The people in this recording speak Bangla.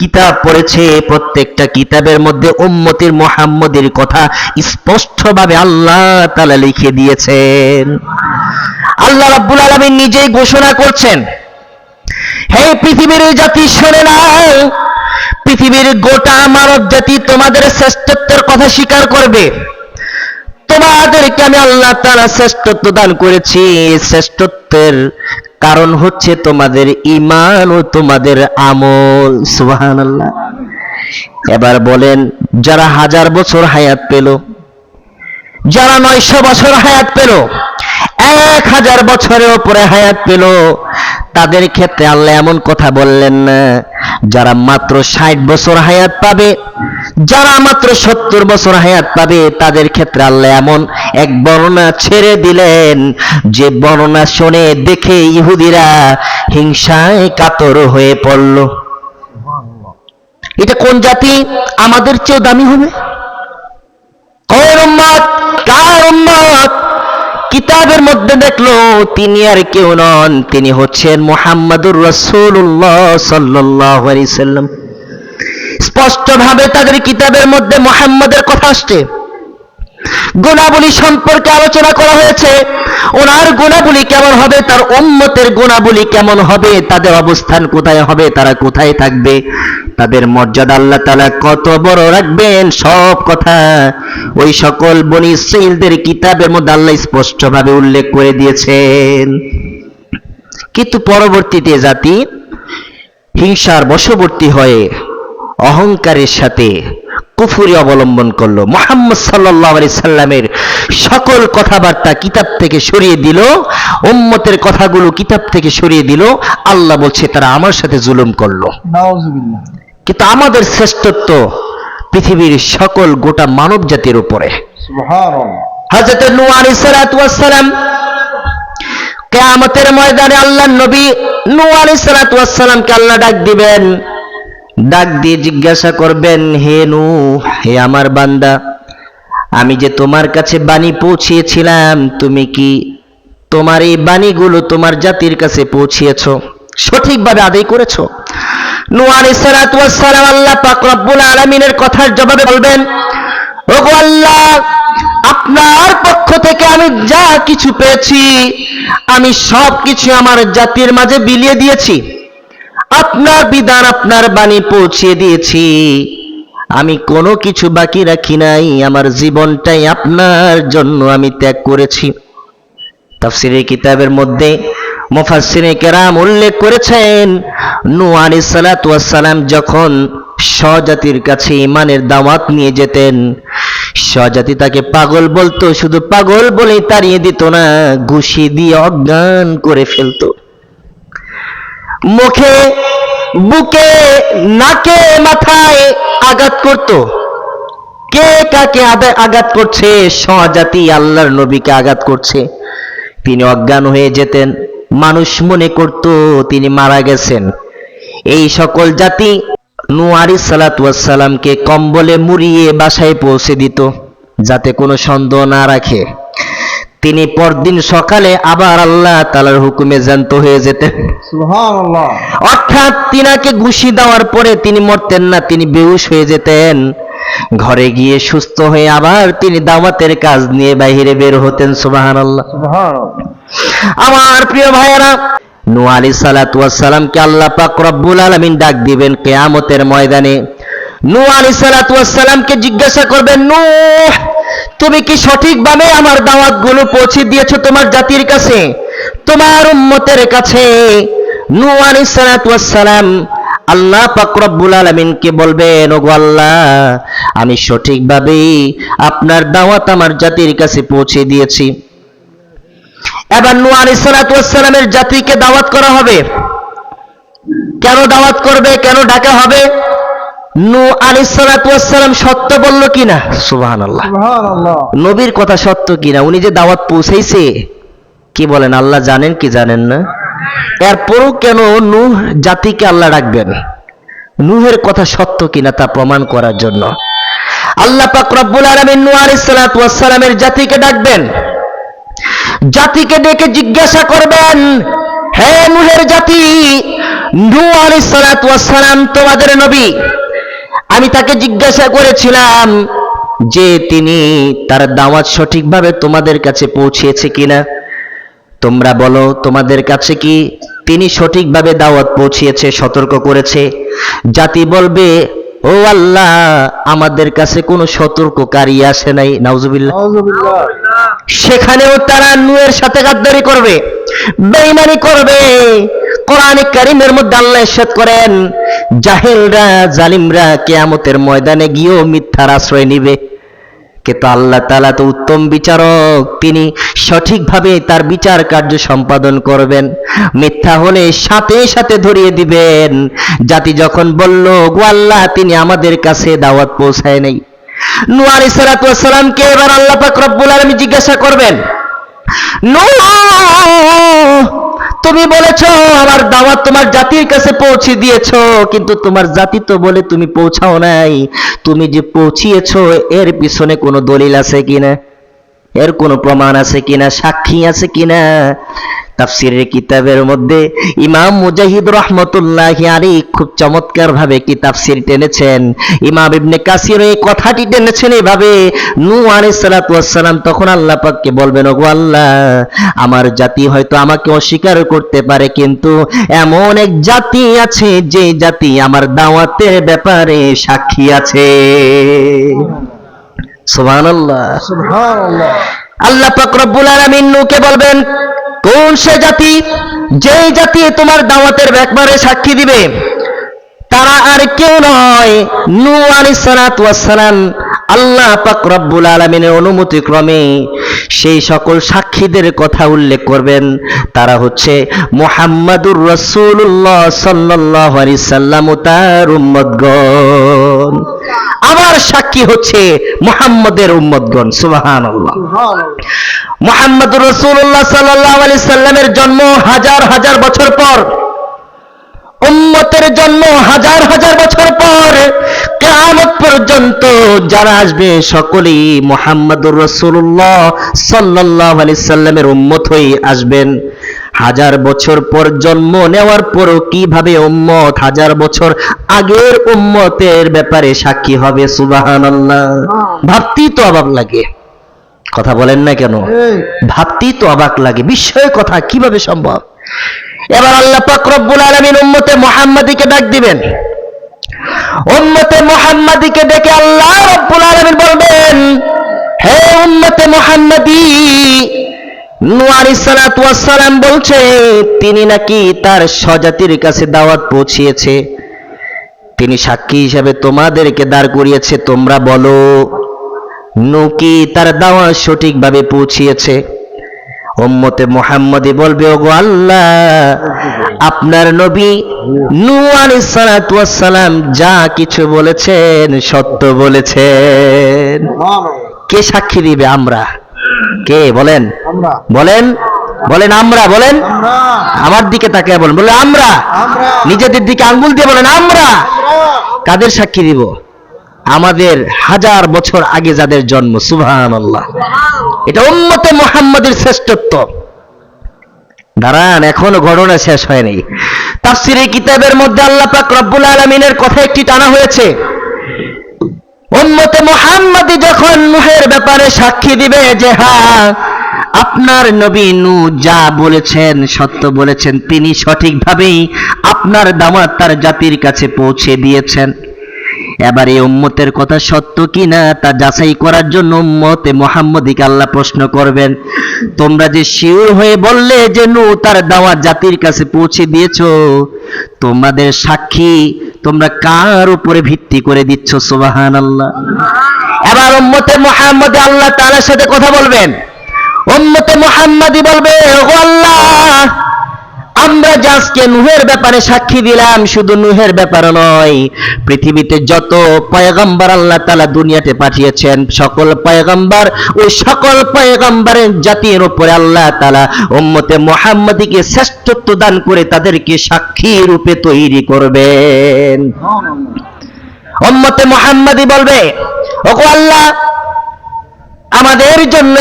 কিতাব পড়েছে, প্রত্যেকটা কিতাবের মধ্যে উম্মতির মোহাম্মদের কথা স্পষ্টভাবে আল্লাহ তাআলা লিখে দিয়েছেন। আল্লাহ রাব্বুল আলামিন নিজেই ঘোষণা করছেন, হে পৃথিবীর জাতি শোনে নাও পৃথিবীর গোটা মানব জাতি তোমাদের শ্রেষ্ঠত্বের কথা স্বীকার করবে। তোমাদেরকে আমি আল্লাহ তাআলা শ্রেষ্ঠত্ব দান করেছি, শ্রেষ্ঠত্বের কারণ হচ্ছে তোমাদের ইমান ও তোমাদের আমল। সুবহানাল্লাহ। এবার বলেন, যারা হাজার বছর হায়াত পেল, যারা নয়শো বছর হায়াত পেল, এক হাজার বছরের ওপরে হায়াত পেল, তাদের ক্ষেত্রে আল্লাহ এমন কথা বললেন না যারা মাত্র ষাট বছর হায়াত পাবে, যারা মাত্র সত্তর বছর হায়াত পাবে, তাদের ক্ষেত্রে আল্লাহ এমন এক বর্ণনা ছেড়ে দিলেন যে বর্ণনা শুনে দেখে ইহুদিরা হিংসায় কাতর হয়ে পড়ল। এটা কোন জাতি? আমাদের চেয়েও দামি হবে? কিতাবের মধ্যে দেখল, তিনি আর কেউ নন। তিনি হচ্ছেন মোহাম্মদুর রসুল্লাহ সাল্লাহ আলি সাল্লাম। স্পষ্টভাবে তাদের কিতাবের মধ্যে মোহাম্মদের কথা আসছে। গুণাবলী সম্পর্কে আলোচনা করা হয়েছে। ওনার গুণাবলী কেমন হবে, তার উম্মতের গুণাবলী কেমন হবে, তাদের অবস্থান কোথায় হবে, তারা কোথায় থাকবে, তাদের মর্যাদা আল্লাহ তালা কত বড় রাখবেন, সব কথা ওই সকল বনি ইসরাইলদের কিতাবের মধ্যে আল্লাহ স্পষ্টভাবে উল্লেখ করে দিয়েছেন। কিন্তু পরবর্তীতে জাতি হিংসার বশবর্তী হয়ে অহংকারের সাথে কুফুরি অবলম্বন করল। মোহাম্মদ সাল্লাহ আলি সাল্লামের সকল কথাবার্তা কিতাব থেকে সরিয়ে দিল উম্মতের কথাগুলো কিতাব থেকে সরিয়ে দিল। আল্লাহ বলছে তারা আমার সাথে জুলুম করল। কিন্তু আমাদের শ্রেষ্ঠত্ব পৃথিবীর সকল গোটা মানব জাতির উপরে। আলাইহিস সালাতু ওয়াস সালাম কিয়ামতের ময়দানে আল্লাহর নবী নূহ আলাইহিস সালাতু ওয়াস সালামকে আল্লাহ ডাক দিবেন। ডাক দিয়ে জিজ্ঞাসা করবেন, হে নু হে আমার বান্দা, আমি যে তোমার কাছে বাণী পৌঁছিয়েছিলাম, তুমি কি তোমার এই বাণীগুলো তোমার জাতির কাছে পৌঁছিয়েছো? সঠিকভাবে আদায় করেছ? ওয়াস সালাম আল্লাহ পাক রব্বুল আলামিনের কথার জবাবে বলবেন, ওগো আল্লাহ, আপনার পক্ষ থেকে আমি যা কিছু পেয়েছি, আমি সব কিছু আমার জাতির মাঝে বিলিয়ে দিয়েছি। আপনার বিধান আপনার বাণী পৌঁছিয়ে দিয়েছি। আমি কোনো কিছু বাকি রাখি নাই, আমার জীবনটাই আপনার জন্য আমি ত্যাগ করেছি। তাফসিরের কিতাবের মধ্যে মুফাসসিরে কেরাম উল্লেখ করেছেন, নূহ আলাইহিস সালাম যখন স্বজাতির কাছে ইমানের দাওয়াত নিয়ে যেতেন, স্বজাতি তাকে পাগল বলতো, শুধু পাগল বলেই তাড়িয়ে দিত না, ঘুষি দিয়ে অজ্ঞান করে ফেলতো। মুখে, বুকে, নাকে, মাথায় আঘাত করতো। কে কাকে আঘাত করছে? স্বজাতি আল্লাহর নবীকে আঘাত করছে। তিনি অজ্ঞান হয়ে যেতেন। মানুষ মনে করত তিনি মারা গেছেন। এই সকল জাতি নুয়ারি সালাতামকে কম্বলে মুড়িয়ে বাসায় পৌঁছে দিত, যাতে কোনো সন্দেহ না রাখে। তিনি পরদিন সকালে আবার আল্লাহ তালার হুকুমে জ্যান্ত হয়ে যেতেন। অর্থাৎ তিনাকে ঘুষি দেওয়ার পরে তিনি মরতেন না তিনি বেহুশ হয়ে যেতেন। ঘরে গিয়ে সুস্থ হয়ে আবার তিনি দাওয়াতের কাজ নিয়ে বাইরে বের হতেন সুবাহান আল্লাহ আমার প্রিয় ভাইয়েরা নূহ আলী সালাতু সালামকে আল্লাহ পাক রব্বুল আলামিন ডাক দিবেন কেয়ামতের ময়দানে। নূহ আলী সালাতু সালামকে জিজ্ঞাসা করবেন নূহ! তুমি কি সঠিকভাবে আমার দাওয়াতগুলো পৌঁছে দিয়েছ তোমার জাতির কাছে? তোমার উম্মতের কাছে। সালাতু আল্লাহ পাক রব্বুল আলামিনকে বলবেন, ওগো আল্লাহ, আমি সঠিকভাবে আপনার দাওয়াত আমার জাতির কাছে পৌঁছে দিয়েছি। এবার নূহ আলাইহিস সালাতু ওয়াস জাতিকে দাওয়াত করা হবে। কেন দাওয়াত করবে? কেন ডাকা হবে? নূহ আলাইহিস সালাতু ওয়াস সালাম সত্য বলল কিনা? সুবহানাল্লাহ। নবীর কথা সত্য কিনা? উনি যে দাওয়াত পৌঁছেছে কি বলেন? আল্লাহ জানেন কি জানেন না? এরপরও কেন নূহ জাতিকে আল্লাহ ডাকবেন? নূহের কথা সত্য কিনা তা প্রমাণ করার জন্য। আল্লাহ পাক রব্বুল আলামিন নূহ আলাইহিস সালাতু ওয়াস সালামের জাতিকে ডাকবেন। জাতিকে ডেকে জিজ্ঞাসা করবেন হে নুহের জাতি নূহ আলাইহিস সালাতু ওয়াস সালাম তোমাদের নবী আমি তাকে জিজ্ঞাসা করেছিলাম যে তিনি তার দাওয়াত সঠিকভাবে তোমাদের কাছে পৌঁছিয়েছে কিনা। তোমরা বলো তোমাদের কাছে কি তিনি সঠিকভাবে দাওয়াত পৌঁছিয়েছে সতর্ক করেছে? জাতি বলবে ও আল্লাহ আমাদের কাছে কোনো সতর্ককারী আসে নাই। নাউজুবিল্লাহ। সেখানেও তারা নুয়ের সাথে গাদ্দারি করবে বেঈমানি করবে। কোরআনে কারিমের মধ্যে আল্লাহ ইরশাদ করেন, জাহেলরা, জালিমরা কিয়ামতের ময়দানে গিয়েও মিথ্যার আশ্রয় নিবে। কিন্তু আল্লাহ তাআলা তো উত্তম বিচারক, তিনি সঠিকভাবে তার বিচার কার্য সম্পাদন করবেন। মিথ্যা হলে সাথে সাথে ধরিয়ে দিবেন। জাতি যখন বলল গো আল্লাহ, তিনি আমাদের কাছে দাওয়াত পৌঁছায় নাই। নূহ আলাইহিস সালাতু ওয়াস সালামকে এবার আল্লাহ পাক রব্বুল আলামিন জিজ্ঞাসা করবেন তুমি বলেছ, আমার দাওয়াত তোমার জাতির কাছে পৌঁছে দিয়েছ, কিন্তু তোমার জাতি তো বলে তুমি পৌঁছাও নাই। তুমি যে পৌঁছিয়েছ, এর পিছনে কোনো দলিল আছে কিনা? এর কোনো প্রমাণ আছে কিনা? সাক্ষী আছে কিনা? তাফসিরের কিতাবের মধ্যে ইমাম মুজাহিদ রহমতুল্লাহ আলী খুব চমৎকার ভাবে কি তাফসির টেনেছেন। ইমাম ইবনে কাসির এই কথাটি টেনেছেন এইভাবে নূ আলাইহিস সালাতু ওয়াস সালাম তখন আল্লাহ পাককে বলবেন ওগো আল্লাহ আমার জাতি হয়তো আমাকে অস্বীকার করতে পারে কিন্তু এমন এক জাতি আছে যে জাতি আমার দাওয়াতের ব্যাপারে সাক্ষী আছে। সুবহানাল্লাহ। সুবহানাল্লাহ। আল্লাহ পাক রব্বুল আলামিন নূকে বলবেন কোন সে জাতি? যেই জাতি তোমার দাওয়াতের ব্যাপারে সাক্ষী দিবে, তারা আর কেউ নয়। নূ ওয়াস সালাম আল্লাহ পাক রব্বুল আলামিনের অনুমতি ক্রমে সেই সকল সাক্ষীদের কথা উল্লেখ করবেন। তারা হচ্ছে মুহাম্মাদুর রাসূলুল্লাহ সাল্লাল্লাহু আলাইহি সাল্লাম তার উম্মতগণ। আমার সাক্ষী হচ্ছে মুহাম্মদের সুবহানাল্লাহ সুবহানাল্লাহ। মোহাম্মদ রসুল্লাহ সাল্লাহ আলি সাল্লামের জন্ম হাজার হাজার বছর পর। উম্মতের জন্ম হাজার হাজার বছর পর। কেয়ামত পর্যন্ত যারা আসবে সকলেই মোহাম্মদুর রসুল্লাহ সাল্লাহ আলি সাল্লামের উম্মত হয়ে আসবেন। হাজার বছর পর জন্ম নেওয়ার পরও কীভাবে উম্মত হাজার বছর আগের উম্মতের ব্যাপারে সাক্ষী হবে সুবাহান ভাবতেই তো অবাক লাগে। কথা বলেন না কেন? ভাবতেই তো অবাক লাগে বিস্ময় কথা কীভাবে সম্ভব? এবার আল্লাহ পাক রব্বুল আলামিন উম্মতে মুহাম্মাদিকে ডাক দিবেন। উম্মতে মুহাম্মাদিকে ডেকে আল্লাহ রব্বুল আলামিন বলবেন হে উম্মতে মুহাম্মাদি সালাম বলছে তিনি নাকি তার স্বজাতির কাছে দাওয়াত পৌঁছিয়েছে। তিনি সাক্ষী হিসাবে তোমাদেরকে দাঁড় করিয়েছে তোমরা বলো। নকি তার দাওয়াত সঠিকভাবে পৌঁছিয়েছে। উম্মতে মুহাম্মদি বলবে ওগো আল্লাহ আপনার নবী নূ সালাম যা কিছু বলেছেন সত্য বলেছেন। কে সাক্ষী দিবে? আমরা। কে? বলেন। বলেন। বলেন আমরা বলেন। আমার। দিকে তাকিয়ে বলেন। বলে আমরা। নিজেদের দিকে আঙ্গুল দিয়ে বলেন আমরা। কাদের সাক্ষী দিব? আমাদের হাজার বছর আগে যাদের জন্ম সুবহান আল্লাহ এটা উম্মতে মোহাম্মদের শ্রেষ্ঠত্ব। দাঁড়ান, এখনও ঘটনা শেষ হয়নি। তাফসিরে কিতাবের মধ্যে আল্লাহ পাক রব্বুল আলামিনের কথা একটি টানা হয়েছে। উম্মতে মোহাম্মদি যখন নুহের ব্যাপারে সাক্ষী দিবে যে হ্যাঁ আপনার নবী নু যা বলেছেন, সত্য বলেছেন, তিনি সঠিকভাবেই আপনার দামাত তার জাতির কাছে পৌঁছে দিয়েছেন। এবার এই উম্মতের কথা সত্য কিনা তা যাচাই করার জন্য উম্মতে মোহাম্মদীকে আল্লাহ প্রশ্ন করবেন। তোমরা যে শিওর হয়ে বললে যে, নু, তার দাওয়াত জাতির কাছে পৌঁছে দিয়েছ। তোমাদের সাক্ষী তোমরা কার উপরে ভিত্তি করে দিচ্ছ? সুবাহান আল্লাহ এবার উম্মতে মোহাম্মদ আল্লাহ তাআলার সাথে কথা বলবেন। উম্মতে মোহাম্মদী বলবে ও আল্লাহ আমরা যে আজকে নুহের ব্যাপারে সাক্ষী দিলাম, শুধু নুহের ব্যাপারে নয়। পৃথিবীতে যত পয়গম্বর আল্লাহ তালা দুনিয়াতে পাঠিয়েছেন, সকল পয়গম্বর, ওই সকল পয়গম্বরের জাতির উপরে আল্লাহ তালা উম্মতে মোহাম্মদীকে শ্রেষ্ঠত্ব দান করে তাদেরকে সাক্ষী রূপে তৈরি করবেন। উম্মতে মোহাম্মদী বলবে, ওগো আল্লাহ, আমাদের জন্য